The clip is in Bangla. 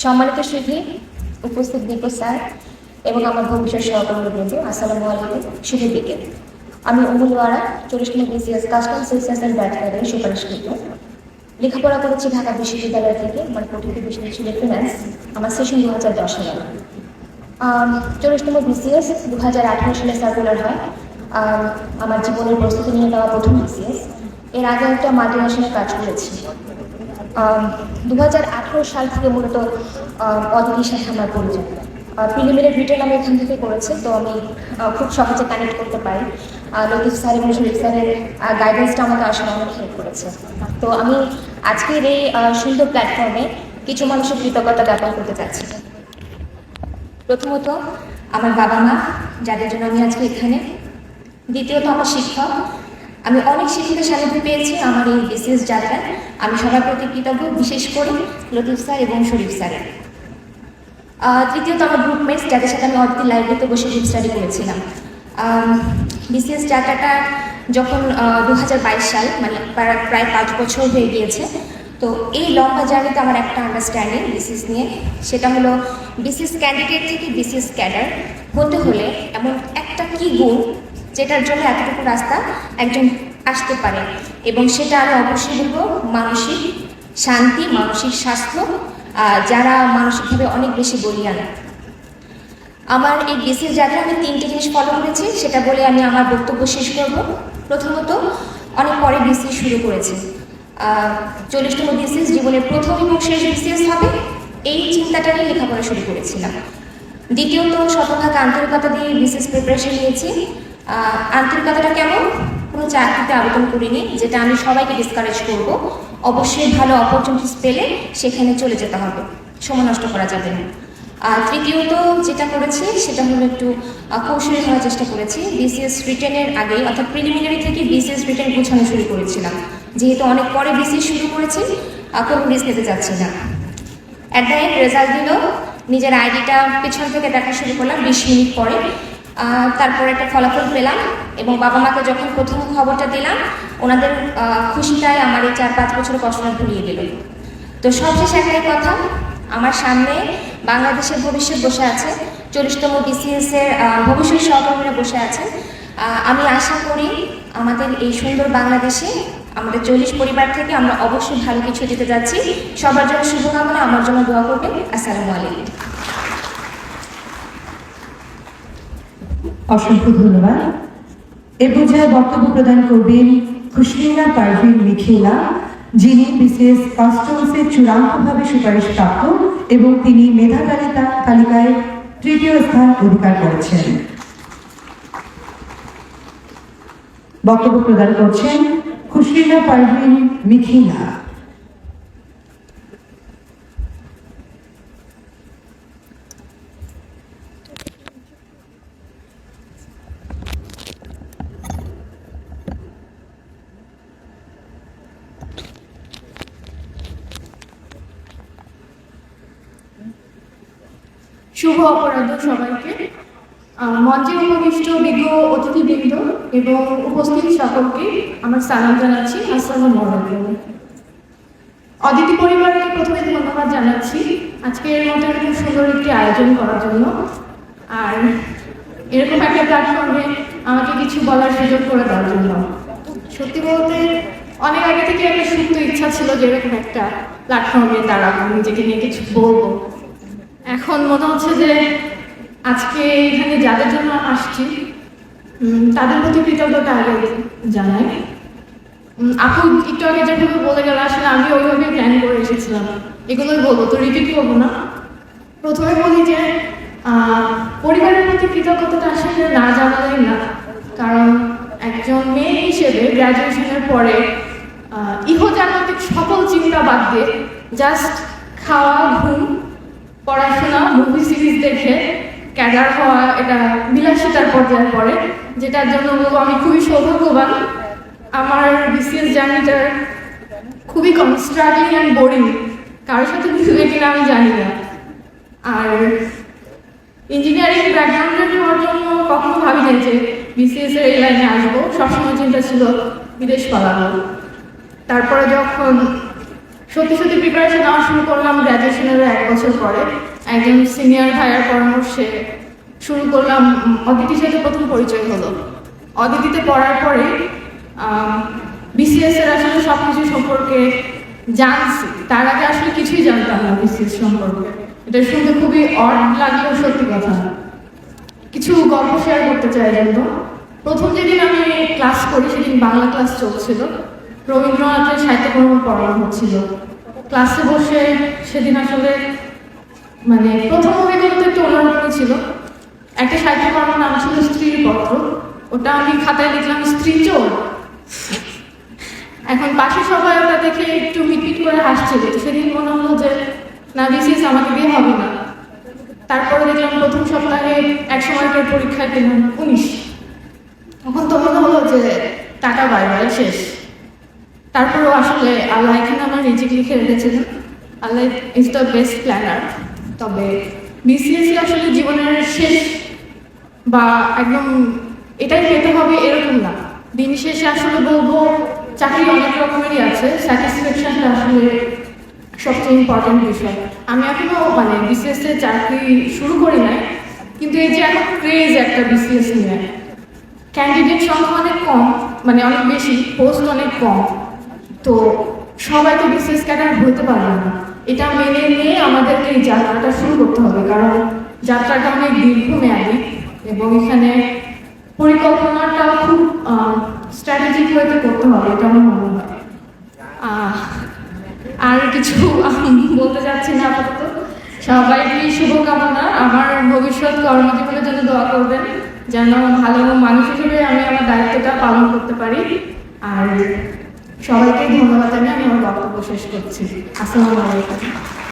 সম্মানিত সুধী, উপস্থিত দীপ স্যার এবং আমার ভবিষ্যৎ সহকর্মীবৃন্দ, আসসালামু আলাইকুম, শুভ বিকেল। আমি অমুল ওয়ারা, চল্লিশ নম্বর বিসিএস কাস্টম সেলস অ্যান্ড ব্যাচলারের সুপারিশকৃত। লেখাপড়া করেছি ঢাকা বিশ্ববিদ্যালয় থেকে, আমার পঠিত বিষয় ছিল ফিনান্স আমার সেশন দু হাজার দশ সালে। চল্লিশ নম্বর বিসিএস দু হাজার আঠারো সালে সার্কুলার হয়। আমার জীবনের প্রস্তুতি নিয়ে নেওয়া প্রথম বিসিএস। এর আগে একটা মাল্টিনেশনে কাজ করেছি। দু হাজার আঠারো সাল থেকে মূলত আম, অদিতির সাথে আমার পরিচয় প্রিলিমিনারি রিটেল আমি এখান থেকে করেছি তো আমি খুব সহজে কানেক্ট করতে পারি। লতিফ স্যার এবং শরীফ স্যারের গাইডেন্সটা আমাকে আসলে অনেক হেল্প করেছে। তো আমি আজকের এই সুন্দর প্ল্যাটফর্মে কিছু মানুষের কৃতজ্ঞতা জ্ঞাপন করতে চাচ্ছি। প্রথমত আমার বাবা মা যাদের জন্য আমি আজকে এখানে। দ্বিতীয়ত আমার শিক্ষক আমি অনেক শিক্ষকের সান্নিধ্য পেয়েছি, আমার এই বিশেষ যাত্রায়। আমি সবার প্রতি কৃতজ্ঞ, বিশেষ করে লতিফ স্যার এবং শরীফ স্যারের। তৃতীয়ত আমার গ্রুপমেটস যাদের সাথে আমি অদিতি লাইব্রেরিতে বসে গ্রুপ স্টাডি করেছিলাম। বিসিএস যাত্রাটা যখন দু হাজার বাইশ সাল মানে প্রায় প্রায় পাঁচ বছর হয়ে গিয়েছে, তো এই লম্বা জার্নিতে আমার একটা আন্ডারস্ট্যান্ডিং বিসিএস নিয়ে, সেটা হলো বিসিএস ক্যান্ডিডেট থেকে বিসিএস ক্যাডার হতে হলে এমন একটা কি গুণ যেটার জন্য এতটুকু রাস্তা একজন আসতে পারে। এবং সেটা আমি অবশ্যই বলব, মানসিক শান্তি, মানসিক স্বাস্থ্য যারা মানসিকভাবে অনেক বেশি বলিয়ান। আমার এই বিসিএস যাত্রা আমি তিনটে জিনিস ফলো করেছি, সেটা বলে আমি আমার বক্তব্য শেষ করব। প্রথমত, অনেক পরে বিসিএস শুরু করেছি। চল্লিশতম বিসিএস জীবনের প্রথম এবং শেষ বিসিএস হবে, এই চিন্তাটা নিয়ে লেখাপড়া শুরু করেছিলাম। দ্বিতীয়ত শতভাগ আন্তরিকতা দিয়ে বিসিএস প্রিপারেশন নিয়েছি। আন্তরিকতাটা কেমন? কোনো চাকরিতে আবেদন করিনি, যেটা আমি সবাইকে ডিসকারেজ করব। অবশ্যই ভালো অপরচুনিটিস পেলে সেখানে চলে যেতে হবে। সময় নষ্ট করা যাবে না। আর তৃতীয়ত যেটা করেছি, সেটা হলো একটু কৌশলী হওয়ার চেষ্টা করেছি। বিসিএস রিটেনের আগে অর্থাৎ প্রিলিমিনারি থেকে বিসিএস রিটেন গোছানো শুরু করেছিলাম। যেহেতু অনেক পরে বিসিএস শুরু করেছি কোনো রিস্ক নিতে চাচ্ছি না। অ্যাট দ্য এন্ড রেজাল্ট দিল। নিজের আইডিটা পেছন থেকে দেখা শুরু করলাম, বিশ মিনিট পরে। তারপর একটা ফলাফল পেলাম এবং বাবা মাকে যখন প্রথম খবরটা দিলাম, ওনাদের খুশিটাই আমার এই চার পাঁচ বছর কষ্টটা ভুলিয়ে দিল। তো সবশেষ একটাই কথা, আমার সামনে বাংলাদেশের ভবিষ্যৎ বসে আছে, চল্লিশতম বিসিএস এর ভবিষ্যৎ সহকর্মীরা বসে আছেন। আমি আশা করি আমাদের এই সুন্দর বাংলাদেশে আমাদের চল্লিশ পরিবার থেকে আমরা অবশ্যই ভালো কিছু দিতে যাচ্ছি। সবার জন্য শুভকামনা, আমার জন্য দোয়া করবেন। আসসালামু আলাইকুম। অসংখ্য ধন্যবাদ। এ পর্যায়ে বক্তব্য প্রদান করবেন খুশমিনা পারভিন মিখিলা যিনি বিসিএস কাস্টমসে চূড়ান্তভাবে সুপারিশপ্রাপ্ত এবং তিনি মেধা তালিকা তালিকায় তৃতীয় স্থান অধিকার করেছেন। বক্তব্য প্রদান করছেন খুশমিনা পারভিন মিখিলা শুভ অপরাধ সবাইকে। মঞ্চে উপবিষ্ট বিজ্ঞ অতিথিবৃন্দ এবং উপস্থিত সকলকে আমার সালাম জানাচ্ছি। আসসালামু আলাইকুম। অদিতি পরিবারকে প্রথমে ধন্যবাদ জানাচ্ছি আজকে এর মতো খুব সুন্দর একটি আয়োজন করার জন্য। আর এরকম একটা প্ল্যাটফর্মে আমাকে কিছু বলার সুযোগ করে দেওয়ার জন্য। সত্যি বলতে, অনেক আগে থেকে একটা সুপ্ত ইচ্ছা ছিল যে এরকম একটা প্ল্যাটফর্মে দাঁড়াবো, নিজেকে নিয়ে কিছু বলব। এখন মনে হচ্ছে যে আজকে এখানে যাদের জন্য আসছি তাদের প্রতি কৃতজ্ঞতা আগে জানাই। আপু, একটু আগে যেভাবে বলে গেল, আসলে আমি ওইভাবে প্ল্যান করে এসেছিলাম। এগুলোই বলব, তো রিপিট করব না। প্রথমে বলি যে পরিবারের প্রতি কৃতজ্ঞতাটা আসলে না জানালেই না। কারণ একজন মেয়ে হিসেবে গ্র্যাজুয়েশনের পরে ইহজাগতিক সকল চিন্তা বাদ দিয়ে জাস্ট খাওয়া, ঘুম পড়াশোনা মুভি সিরিজ দেখে ক্যাডার হওয়া এটা বিলাসিতার পর্যায়ে পড়ে, যেটার জন্য আমি খুবই সৌভাগ্যবান। আমার বিসিএস জার্নিটার খুবই কম স্ট্রাগলিং অ্যান্ড বোরিং কারোর সাথে মিলবে কিনা আমি জানি না। আর ইঞ্জিনিয়ারিং ব্যাকগ্রাউন্ডের হওয়ার জন্য কখনো ভাবি নাই যে বিসিএস এর এই লাইনে আসব। সবসময় চিন্তা ছিল, বিদেশ পালাবো। তারপরে যখন সত্যি সত্যি প্রিপারেশন নেওয়া শুরু করলাম গ্র্যাজুয়েশনের এক বছর পরে। একজন সিনিয়র ভাইয়ার পরামর্শে শুরু করলাম অদিতির সাথে প্রথম পরিচয় হলো। অদিতিতে পড়ার পরে বিসিএস এর আসলে সব কিছু সম্পর্কে জানছি। তার আগে আসলে কিছুই জানতাম না বিসিএস সম্পর্কে। এটা শুনতে খুবই অড লাগলেও সত্যি কথা। কিছু গল্প শেয়ার করতে চাই একদম প্রথম যেদিন আমি ক্লাস করি, সেদিন বাংলা ক্লাস চলছিল। রবীন্দ্রনাথের সাহিত্যকর্ম পড়ানো হচ্ছিল। ক্লাসে বসে সেদিন আসলে মানে প্রথম অভিজ্ঞতা একটু অন্যরকমই ছিল। একটা সাহিত্যকর্মের নাম ছিল স্ত্রীর পত্র ওটা আমি খাতায় লিখলাম, স্ত্রী চোর। এখন পাশে সবাই ওটা দেখে একটু মিটমিট করে হাসছিল সেদিন মনে হলো যে, না বিসিএস আমাকে দিয়ে হবে না। তারপরে দেখলাম প্রথম সপ্তাহে এক সময়কার পরীক্ষা দিলাম, উনিশ। তখন তো মনে হলো যে, টাকা বাইরে শেষ। তারপরেও আসলে আল্লাহ এখানে আমার রিজিক লিখে রেখেছিলেন। Allah is the best planner তবে বিসিএসসি আসলে জীবনের শেষ বা একদম এটাই পেতে হবে এরকম না। দিন শেষে আসলে বলব, চাকরি অনেক রকমেরই আছে। স্যাটিসফ্যাকশনটা আসলে সবচেয়ে ইম্পর্টেন্ট বিষয়। আমি এখনও মানে বিসিএস চাকরি শুরু করি নাই, কিন্তু এই যে এখন ক্রেজ একটা বিসিএস নিয়ে। ক্যান্ডিডেট সংখ্যা অনেক কম মানে অনেক বেশি পোস্ট অনেক কম। তো সবাই তো বিসিএস ক্যাডার হতে পারবে না। এটা মেনে নিয়ে আমাদেরকে এই যাত্রাটা শুরু করতে হবে, কারণ যাত্রাটা অনেক দীর্ঘমেয়াদী এবং এখানে পরিকল্পনাটা খুব স্ট্র্যাটেজিক ওয়েতে করতে হবে, এটা আমার মনে হয়। আর কিছু বলতে চাচ্ছি না আপাতত। সবাইকে শুভকামনা। আমার ভবিষ্যৎ কর্মজীবনের জন্য দোয়া করবেন, যেন ভালো মানুষ হিসেবে আমি আমার দায়িত্বটা পালন করতে পারি। আর সবাইকে ধন্যবাদ জানিয়ে আমি আমার বক্তব্য শেষ করছি। আসসালামু আলাইকুম।